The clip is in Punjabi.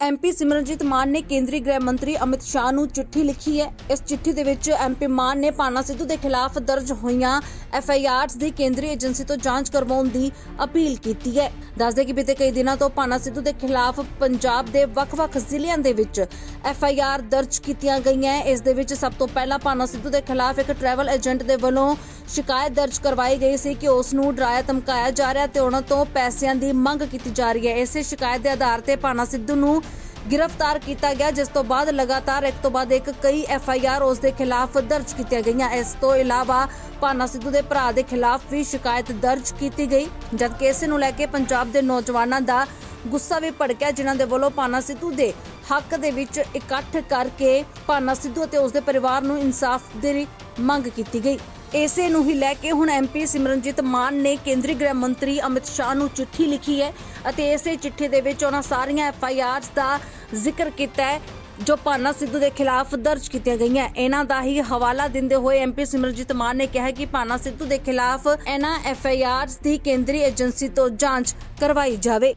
ਐਮਪੀ ਸਿਮਰਨਜੀਤ ਮਾਨ ਨੇ ਕੇਂਦਰੀ ਗ੍ਰਹਿ ਮੰਤਰੀ ਅਮਿਤ ਸ਼ਾਹ ਨੂੰ ਚਿੱਠੀ ਲਿਖੀ ਹੈ। ਇਸ ਚਿੱਠੀ ਦੇ ਵਿੱਚ ਐਮਪੀ ਮਾਨ ਨੇ ਪਾਨਾ ਸਿੱਧੂ ਦੇ ਖਿਲਾਫ ਦਰਜ ਹੋਈਆਂ ਐਫਆਈਆਰਸ ਦੀ ਕੇਂਦਰੀ ਏਜੰਸੀ ਤੋਂ ਜਾਂਚ ਕਰਵਾਉਣ ਦੀ ਅਪੀਲ ਕੀਤੀ ਹੈ। ਦੱਸਦੇ ਕਿ ਬੀਤੇ ਕਈ ਦਿਨਾਂ ਤੋਂ ਪਾਨਾ ਸਿੱਧੂ ਦੇ ਖਿਲਾਫ ਪੰਜਾਬ ਦੇ ਵੱਖ-ਵੱਖ ਜ਼ਿਲ੍ਹਿਆਂ ਦੇ ਵਿੱਚ ਐਫਆਈਆਰ ਦਰਜ ਕੀਤੀਆਂ ਗਈਆਂ ਹੈ। ਇਸ ਦੇ ਵਿੱਚ ਸਭ ਤੋਂ ਪਹਿਲਾਂ ਪਾਨਾ ਸਿੱਧੂ ਦੇ ਖਿਲਾਫ ਇੱਕ ਟਰੈਵਲ ਏਜੰਟ ਦੇ ਵੱਲੋਂ ਸ਼ਿਕਾਇਤ ਦਰਜ ਕਰਵਾਈ ਗਈ ਸੀ ਕਿ ਉਸ ਨੂੰ ਡਰਾਇਆ ਧਮਕਾਇਆ ਜਾ ਰਿਹਾ ਤੇ ਉਹਨਾਂ ਤੋਂ ਪੈਸਿਆਂ ਦੀ ਮੰਗ ਕੀਤੀ ਜਾ ਰਹੀ ਹੈ। ਇਸੇ ਸ਼ਿਕਾਇਤ ਦੇ ਆਧਾਰ ਤੇ ਪਾਨਾ ਸਿੱਧੂ ਨੂੰ ਗ੍ਰਿਫਤਾਰ ਕੀਤਾ ਗਿਆ, ਜਿਸ ਤੋਂ ਬਾਅਦ ਲਗਾਤਾਰ ਇੱਕ ਤੋਂ ਬਾਅਦ ਇੱਕ ਕਈ ਐਫ ਆਈ ਆਰ ਉਸ ਦੇ ਖਿਲਾਫ ਦਰਜ ਕੀਤੀਆਂ ਗਈਆਂ। ਇਸ ਤੋਂ ਇਲਾਵਾ ਪਾਨਾ ਸਿੱਧੂ ਦੇ ਭਰਾ ਦੇ ਖਿਲਾਫ ਵੀ ਸ਼ਿਕਾਇਤ ਦਰਜ ਕੀਤੀ ਗਈ, ਜਦਕਿ ਇਸੇ ਨੂੰ ਲੈ ਕੇ ਪੰਜਾਬ ਦੇ ਨੌਜਵਾਨਾਂ ਦਾ ਗੁੱਸਾ ਵੀ ਭੜਕਿਆ, ਜਿਨ੍ਹਾਂ ਦੇ ਵੱਲੋਂ ਪਾਨਾ ਸਿੱਧੂ ਦੇ ਹੱਕ ਦੇ ਵਿੱਚ ਇਕੱਠ ਕਰਕੇ ਪਾਨਾ ਸਿੱਧੂ ਅਤੇ ਉਸ ਦੇ ਪਰਿਵਾਰ ਨੂੰ ਇਨਸਾਫ ਦੀ ਮੰਗ ਕੀਤੀ ਗਈ। ਇਸੇ ਨੂੰ ਹੀ ਲੈ ਕੇ ਹੁਣ ਐਮਪੀ ਸਿਮਰਨਜੀਤ ਮਾਨ ਨੇ ਕੇਂਦਰੀ ਗ੍ਰਹਿ ਮੰਤਰੀ ਅਮਿਤ ਸ਼ਾਹ ਨੂੰ ਚਿੱਠੀ ਲਿਖੀ ਹੈ ਅਤੇ ਇਸੇ ਚਿੱਠੀ ਦੇ ਵਿੱਚ ਉਹਨਾਂ ਸਾਰੀਆਂ ਐਫ ਆਈ ਆਰਸ ਦਾ ਜ਼ਿਕਰ ਕੀਤਾ ਹੈ, ਜੋ ਪਾਨਾ ਸਿੱਧੂ ਦੇ ਖਿਲਾਫ ਦਰਜ ਕੀਤੀਆਂ ਗਈਆਂ। ਇਹਨਾਂ ਦਾ ਹੀ ਹਵਾਲਾ ਦਿੰਦੇ ਹੋਏ ਐਮਪੀ ਸਿਮਰਨਜੀਤ ਮਾਨ ਨੇ ਕਿਹਾ ਕਿ ਪਾਨਾ ਸਿੱਧੂ ਦੇ ਖਿਲਾਫ ਇਹਨਾਂ ਐਫ ਆਈ ਆਰਸ ਦੀ ਕੇਂਦਰੀ ਏਜੰਸੀ ਤੋਂ ਜਾਂਚ ਕਰਵਾਈ ਜਾਵੇ।